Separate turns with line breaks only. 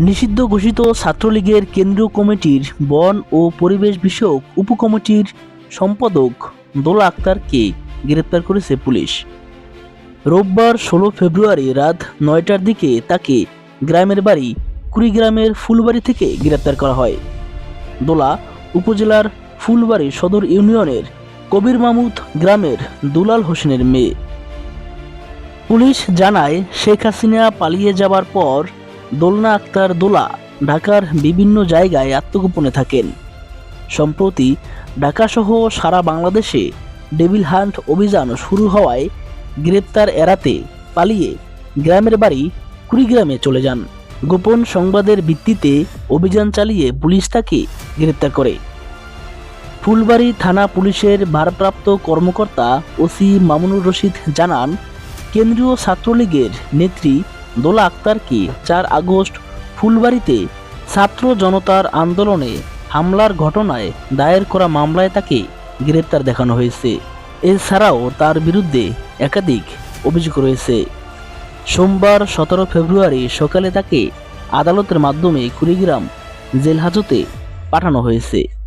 নিষিদ্ধ ঘোষিত ছাত্রলীগের কেন্দ্রীয় কমিটির বন ও পরিবেশ বিষয়ক উপকমিটির সম্পাদক দোলা আক্তারকে গ্রেপ্তার করেছে পুলিশ। রোববার ষোলো ফেব্রুয়ারি রাত নয়টার দিকে তাকে গ্রামের বাড়ি কুড়িগ্রামের ফুলবাড়ি থেকে গ্রেপ্তার করা হয়। দোলা উপজেলার ফুলবাড়ি সদর ইউনিয়নের কবির মামুদ গ্রামের দুলাল হোসেনের মেয়ে। পুলিশ জানায়, শেখ হাসিনা পালিয়ে যাবার পর দোলনা আক্তার দোলা ঢাকার বিভিন্ন জায়গায় আত্মগোপনে থাকেন। সম্প্রতি ঢাকাসহ সারা বাংলাদেশে ডেভিল হান্ট অভিযান শুরু হওয়ায় গ্রেপ্তার এড়াতে পালিয়ে গ্রামের বাড়ি কুড়িগ্রামে চলে যান। গোপন সংবাদের ভিত্তিতে অভিযান চালিয়ে পুলিশ তাকে গ্রেপ্তার করে। ফুলবাড়ি থানা পুলিশের ভারপ্রাপ্ত কর্মকর্তা ওসি মামুনুর রশিদ জানান, কেন্দ্রীয় ছাত্রলীগের নেত্রী দোলা আক্তারকে চার আগস্ট, ফুলবাড়িতে ছাত্র জনতার আন্দোলনে হামলার ঘটনায় দায়ের করা মামলায় তাকে গ্রেপ্তার দেখানো হয়েছে। এছাড়াও তার বিরুদ্ধে একাধিক অভিযোগ রয়েছে। সোমবার সতেরো ফেব্রুয়ারি সকালে তাকে আদালতের মাধ্যমে কুড়িগ্রাম জেল হাজতে পাঠানো হয়েছে।